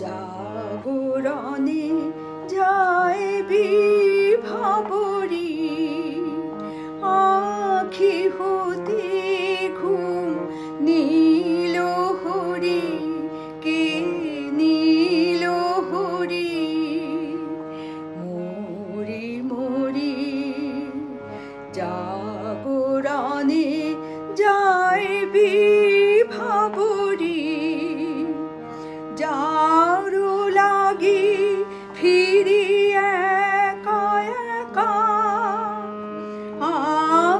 জাগরণে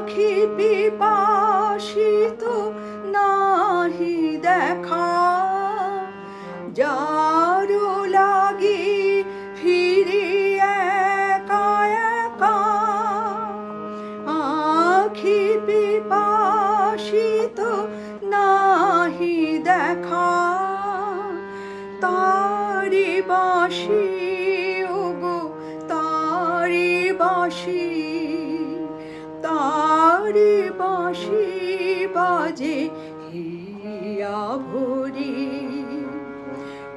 আখি পিপাসিত নাহি দেখা। যারু লাগি ফিরি একা একা। আখি পিপাসিত নাহি দেখা। তারি বাসি ওগো, তারি বাসি বাজে হিয়া ভরি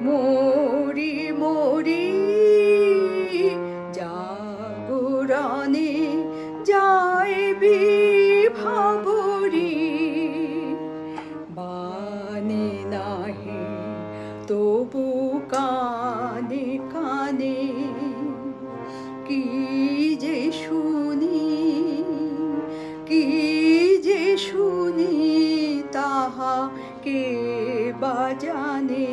মরি মরি জাগরণে যায় বিভাবরী বানে নাহি তবু কানে কানে কি বাজানে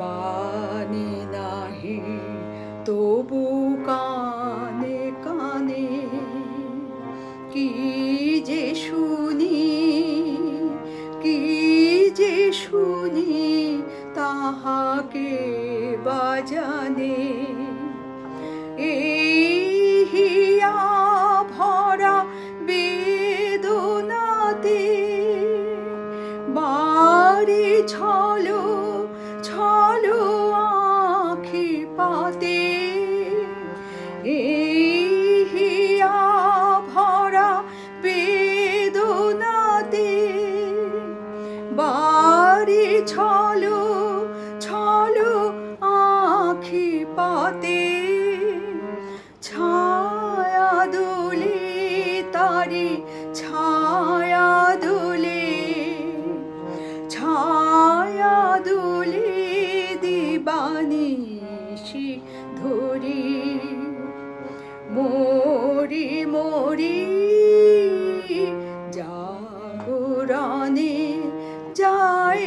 বানে নাহি তবু কানে কানে কি যে শুনি কি যে শুনি তাহাকে বাজানে ছায়া দোলে দিবানিশি ধরি মরি মরি জাগরণে যায়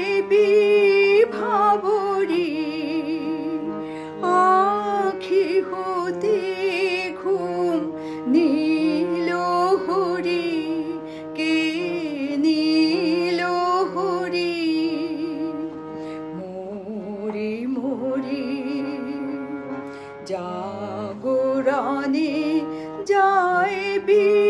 মরি জাগরণে যায় বি